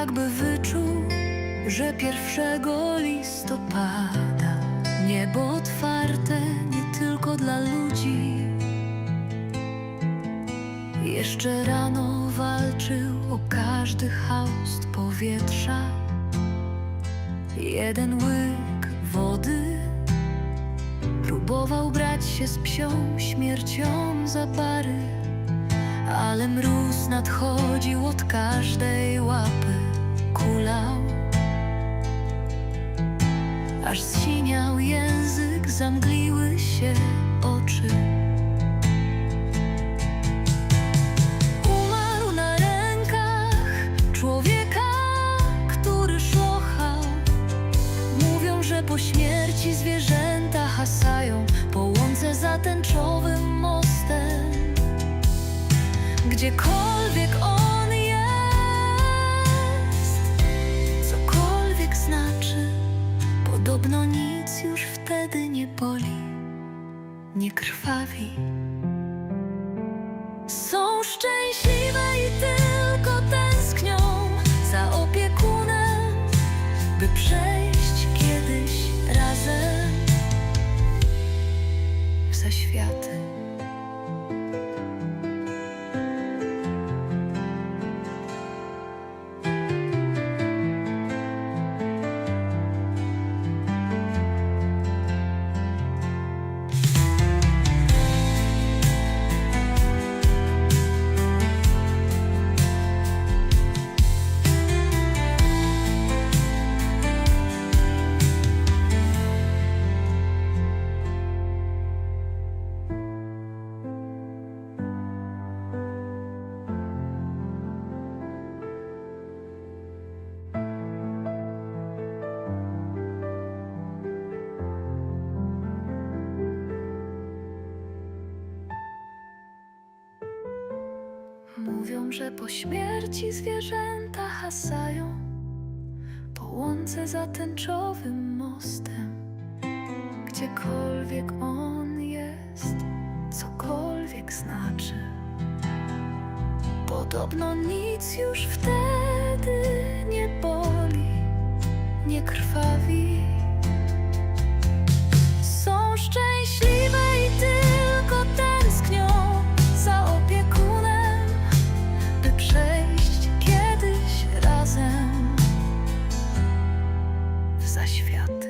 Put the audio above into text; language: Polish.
jakby wyczuł, że pierwszego listopada niebo otwarte nie tylko dla ludzi. Jeszcze rano walczył o każdy haust powietrza. Jeden łyk wody próbował brać się z psią śmiercią za bary, ale mróz nadchodził od każdej łapy, Aż zsiniał język, zamgliły się oczy. Umarł na rękach człowieka, który szlochał. Mówią, że po śmierci zwierzęta hasają po łące za tęczowym mostem. Gdziekolwiek on Są szczęśliwe i tylko tęsknią za opiekunem, by przejść kiedyś razem w zaświaty. Że po śmierci zwierzęta hasają po łące za tęczowym mostem. Gdziekolwiek on jest, cokolwiek znaczy. Podobno nic już wtedy nie boli, nie krwawi. za świat.